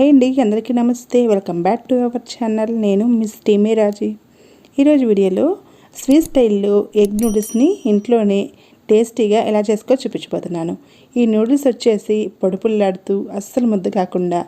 Hi అండి అందరికీ నమస్తే. Welcome back to our channel నేను మిస్ టీమే రాజీ ఈరోజు వీడియోలో స్వీట్ స్టైల్లో ఎగ్ నూడిల్స్ని ఇంట్లోనే టేస్టీగా ఎలా చేసుకో చూపించబోతున్నాను. ఈ నూడిల్స్ వచ్చేసి పొడుపుల్లాడుతూ అస్సలు ముద్ద కాకుండా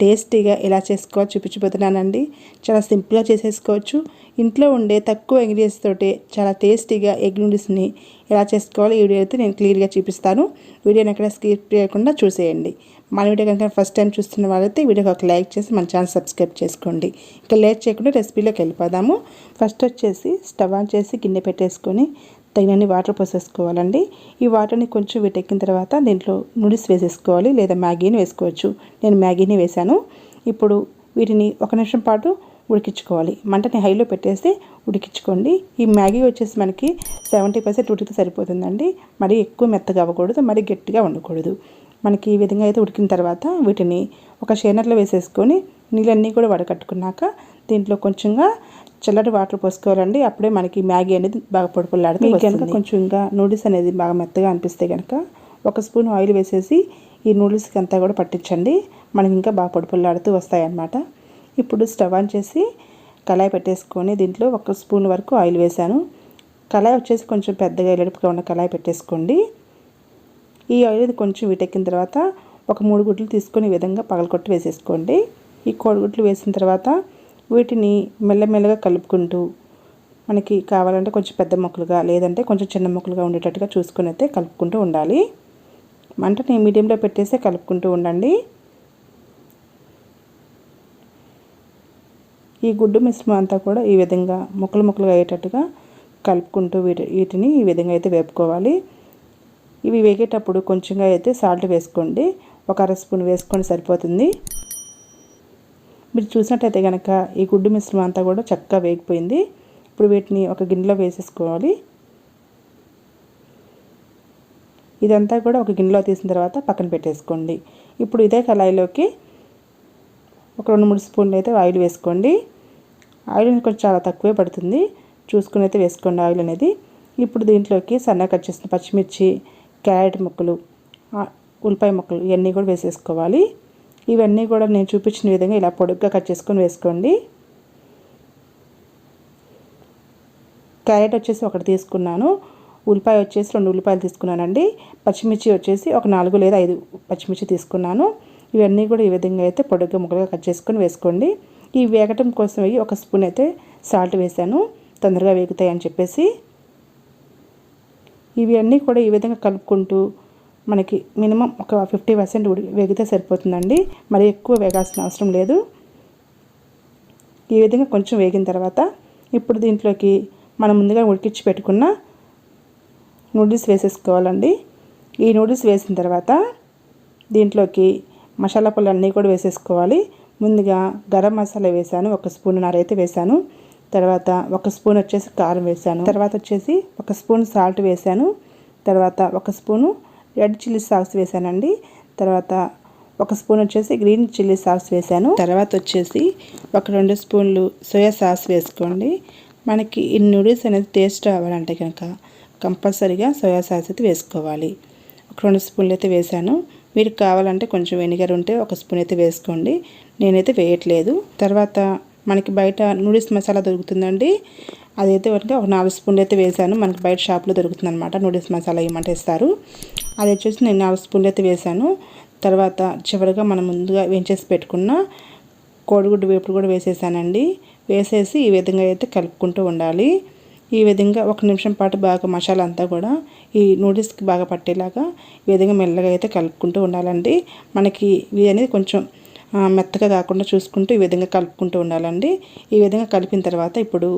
టేస్టీగా ఎలా చేసుకోవాలో చూపించిపోతున్నానండి చాలా సింపుల్గా చేసేసుకోవచ్చు. ఇంట్లో ఉండే తక్కువ ఇంగ్రీడియంట్స్ తోటే చాలా టేస్టీగా ఎగ్ నూడిల్స్ని ఎలా చేసుకోవాలో ఈ వీడియో అయితే నేను క్లియర్గా చూపిస్తాను. వీడియోని ఎక్కడ స్కిప్ చేయకుండా చూసేయండి. మన వీడియో కనుక ఫస్ట్ టైం చూస్తున్న వాళ్ళైతే వీడియోకి ఒక లైక్ చేసి మన ఛానల్ సబ్స్క్రైబ్ చేసుకోండి. ఇక లేట్ చేయకుండా రెసిపీలోకి వెళ్ళిపోదాము. ఫస్ట్ వచ్చేసి స్టవ్ ఆన్ చేసి గిన్నె పెట్టేసుకొని తగినన్ని వాటర్ పోసేసుకోవాలండి. ఈ వాటర్ని కొంచెం వీటెక్కిన తర్వాత దీంట్లో నూడిల్స్ వేసేసుకోవాలి లేదా మ్యాగీని వేసుకోవచ్చు. నేను మ్యాగీని వేశాను. ఇప్పుడు వీటిని ఒక నిమిషం పాటు ఉడికించుకోవాలి. మంటని హైలో పెట్టేసి ఉడికించుకోండి. ఈ మ్యాగీ వచ్చేసి మనకి సెవెంటీ పర్సెంట్ ఉడికితే సరిపోతుందండి. మరీ ఎక్కువ మెత్తగా అవ్వకూడదు మరీ గట్టిగా ఉండకూడదు మనకి ఈ విధంగా అయితే ఉడికిన తర్వాత వీటిని ఒక షేనర్లో వేసేసుకొని నీళ్ళన్నీ కూడా వడకట్టుకున్నాక దీంట్లో కొంచెంగా చల్లటి వాటర్ పోసుకోవాలండి. అప్పుడే మనకి మ్యాగీ అనేది బాగా పొడిపొల్లాడుతుంది కనుక కొంచెం ఇంకా నూడిల్స్ అనేది బాగా మెత్తగా అనిపిస్తే కనుక ఒక స్పూన్ ఆయిల్ వేసేసి ఈ నూడిల్స్కి అంతా కూడా పట్టించండి. మనకి ఇంకా బాగా పొడిపొల్లాడుతూ వస్తాయన్నమాట. ఇప్పుడు స్టవ్ ఆన్ చేసి కళాయి పెట్టేసుకొని దీంట్లో ఒక స్పూన్ వరకు ఆయిల్ వేసాను కళాయి వచ్చేసి కొంచెం పెద్దగా ఎలడుపుగా ఉన్న కళాయి పెట్టేసుకోండి. ఈ ఆయిల్ కొంచెం వీటెక్కిన తర్వాత ఒక మూడు గుడ్లు తీసుకొని విధంగా పగలకొట్టి వేసేసుకోండి. ఈ కోడిగుడ్లు వేసిన తర్వాత వీటిని మెల్లమెల్లగా కలుపుకుంటూ మనకి కావాలంటే కొంచెం పెద్ద మొక్కలుగా లేదంటే కొంచెం చిన్న మొక్కలుగా ఉండేటట్టుగా చూసుకుని అయితే కలుపుకుంటూ ఉండాలి. మంటని మీడియంలో పెట్టేస్తే కలుపుకుంటూ ఉండండి. ఈ గుడ్డు మిశ్రమం అంతా కూడా ఈ విధంగా ముక్కలు ముక్కలుగా అయ్యేటట్టుగా కలుపుకుంటూ వీటి వీటిని ఈ విధంగా అయితే వేపుకోవాలి. ఇవి వేగేటప్పుడు కొంచెంగా అయితే సాల్ట్ వేసుకోండి. ఒక అర స్పూన్ వేసుకొని సరిపోతుంది. మీరు చూసినట్టయితే కనుక ఈ గుడ్డు మిశ్రమం అంతా కూడా చక్కగా వేగిపోయింది. ఇప్పుడు వీటిని ఒక గిన్నెలో వేసేసుకోవాలి. ఇదంతా కూడా ఒక గిన్నెలో తీసిన తర్వాత పక్కన పెట్టేసుకోండి. ఇప్పుడు ఇదే కళాయిలోకి ఒక రెండు మూడు స్పూన్లు అయితే ఆయిల్ వేసుకోండి. ఆయిల్ కొంచెం చాలా తక్కువే పడుతుంది. చూసుకుని అయితే వేసుకోండి ఆయిల్ అనేది. ఇప్పుడు దీంట్లోకి సన్నగా కట్ చేసిన పచ్చిమిర్చి క్యారెట్ ముక్కలు ఉల్లిపాయ ముక్కలు ఇవన్నీ కూడా వేసేసుకోవాలి. ఇవన్నీ కూడా నేను చూపించిన విధంగా ఇలా పొడుగ్గా కట్ చేసుకొని వేసుకోండి. క్యారెట్ వచ్చేసి ఒకటి తీసుకున్నాను. ఉల్లిపాయ వచ్చేసి రెండు ఉల్లిపాయలు తీసుకున్నానండి. పచ్చిమిర్చి వచ్చేసి ఒక నాలుగు లేదా ఐదు పచ్చిమిర్చి తీసుకున్నాను. ఇవన్నీ కూడా ఈ విధంగా అయితే పొడుగ్గా ముక్కలుగా కట్ చేసుకొని వేసుకోండి. ఈ వేగటం కోసం ఒక స్పూన్ అయితే సాల్ట్ వేసాను. తొందరగా వేగుతాయి అని చెప్పేసి. ఇవి అన్నీ కూడా ఈ విధంగా కలుపుకుంటూ మనకి మినిమం ఒక ఫిఫ్టీ పర్సెంట్ ఉడి వేగితే సరిపోతుందండి. మరి ఎక్కువ వేగాల్సిన అవసరం లేదు. ఈ విధంగా కొంచెం వేగిన తర్వాత ఇప్పుడు దీంట్లోకి మనం ముందుగా ఉడికించి పెట్టుకున్న నూడిల్స్ వేసేసుకోవాలండి. ఈ నూడిల్స్ వేసిన తర్వాత దీంట్లోకి మసాలా పొలు అన్నీ కూడా వేసేసుకోవాలి. ముందుగా గరం మసాలా వేసాను ఒక స్పూన్ అయితే వేసాను. తర్వాత ఒక స్పూన్ వచ్చేసి కారం వేసాను. తర్వాత వచ్చేసి ఒక స్పూన్ సాల్ట్ వేసాను. తర్వాత ఒక స్పూను రెడ్ చిల్లీ సాస్ వేసానండి. తర్వాత ఒక స్పూన్ వచ్చేసి గ్రీన్ చిల్లీ సాస్ వేసాను. తర్వాత వచ్చేసి ఒక రెండు స్పూన్లు సోయా సాస్ వేసుకోండి. మనకి ఈ నూడిల్స్ అనేది టేస్ట్ అవ్వాలంటే కనుక కంపల్సరీగా సోయా సాస్ అయితే వేసుకోవాలి. ఒక రెండు స్పూన్లు అయితే వేసాను మీరు కావాలంటే కొంచెం వెనిగర్ ఉంటే ఒక స్పూన్ అయితే వేసుకోండి. నేనైతే వేయట్లేదు. తర్వాత మనకి బయట నూడిల్స్ మసాలా దొరుకుతుందండి. అదైతే కనుక ఒక నాలుగు స్పూన్లు అయితే వేసాను మనకి బయట షాప్లో దొరుకుతుంది అనమాట నూడిల్స్ మసాలా ఏమంటే ఇస్తారు. అది వచ్చేసి నేను నాలుగు స్పూన్లు అయితే వేసాను తర్వాత చివరిగా మనం ముందుగా వేయించేసి పెట్టుకున్న కోడిగుడ్డు వేపుడు కూడా వేసేసానండి. వేసేసి ఈ విధంగా అయితే కలుపుకుంటూ ఉండాలి. ఈ విధంగా ఒక నిమిషం పాటు బాగా మసాలా అంతా కూడా ఈ నూడిల్స్కి బాగా పట్టేలాగా ఈ విధంగా మెల్లగా అయితే కలుపుకుంటూ ఉండాలండి. మనకి ఇది అనేది కొంచెం మెత్తగా కాకుండా చూసుకుంటూ ఈ విధంగా కలుపుకుంటూ ఉండాలండి. ఈ విధంగా కలిపిన తర్వాత ఇప్పుడు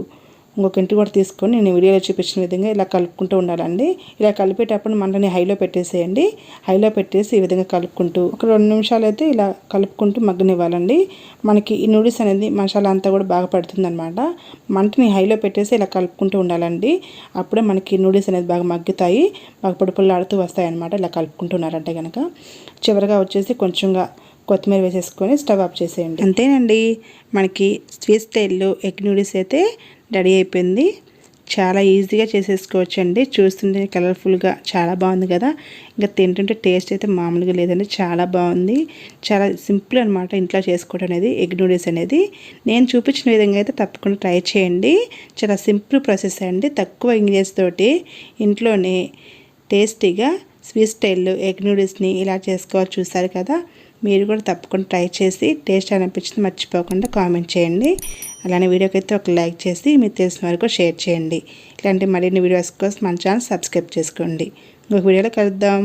ఇంకొక ఇంటి కూడా తీసుకొని నేను వీడియోలో చూపించిన విధంగా ఇలా కలుపుకుంటూ ఉండాలండి. ఇలా కలిపేటప్పుడు మంటని హైలో పెట్టేసేయండి. హైలో పెట్టేసి ఈ విధంగా కలుపుకుంటూ ఒక రెండు నిమిషాలు అయితే ఇలా కలుపుకుంటూ మగ్గనివ్వాలండి. మనకి ఈ నూడిల్స్ అనేది మసాలా అంతా కూడా బాగా పడుతుందన్నమాట. మంటని హైలో పెట్టేసి ఇలా కలుపుకుంటూ ఉండాలండి. అప్పుడే మనకి నూడిల్స్ అనేది బాగా మగ్గుతాయి. బాగా పొడిపొల్లాడుతూ వస్తాయి అనమాట ఇలా కలుపుకుంటున్నారంటే కనుక చివరిగా వచ్చేసి కొంచెంగా కొత్తిమీర వేసేసుకొని స్టవ్ ఆఫ్ చేసేయండి. అంతేనండి. మనకి స్వీట్ స్టైల్లో ఎగ్ నూడిల్స్ అయితే రెడీ అయిపోయింది. చాలా ఈజీగా చేసేసుకోవచ్చు అండి చూస్తుంటే కలర్ఫుల్గా చాలా బాగుంది కదా. ఇంకా తింటుంటే టేస్ట్ అయితే మామూలుగా లేదండి. చాలా బాగుంది. చాలా సింపుల్ అనమాట ఇంట్లో చేసుకోవడం అనేది ఎగ్ నూడిల్స్ అనేది. నేను చూపించిన విధంగా అయితే తప్పకుండా ట్రై చేయండి. చాలా సింపుల్ ప్రాసెస్ అండి. తక్కువ ఇంగ్రీడియంట్స్ తోటి ఇంట్లోనే టేస్టీగా స్వీట్ స్టైల్లో ఎగ్ నూడిల్స్ని ఇలా చేసుకోవాలి చూసారు కదా. మీరు కూడా తప్పకుండా ట్రై చేసి టేస్ట్ అనిపించింది మర్చిపోకుండా కామెంట్ చేయండి. అలానే వీడియోకి అయితే ఒక లైక్ చేసి మీకు తెలిసిన వరకు షేర్ చేయండి. ఇలాంటి మరిన్ని వీడియోస్ కోసం మన ఛానల్ సబ్స్క్రైబ్ చేసుకోండి. ఇంకొక వీడియోలో కలుద్దాం.